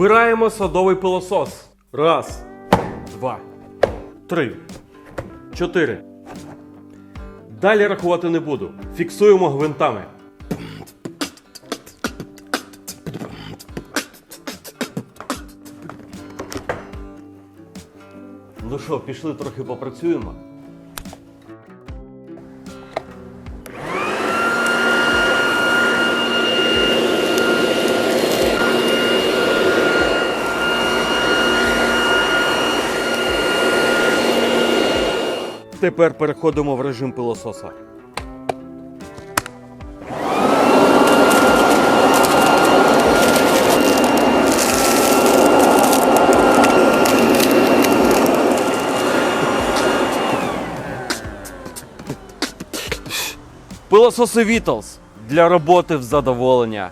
Збираємо садовий пилосос. Раз, два, три, чотири. Далі рахувати не буду. Фіксуємо гвинтами. Ну що, пішли трохи попрацюємо. Тепер переходимо в режим пилососа. Пилососи Вітлз для роботи в задоволення.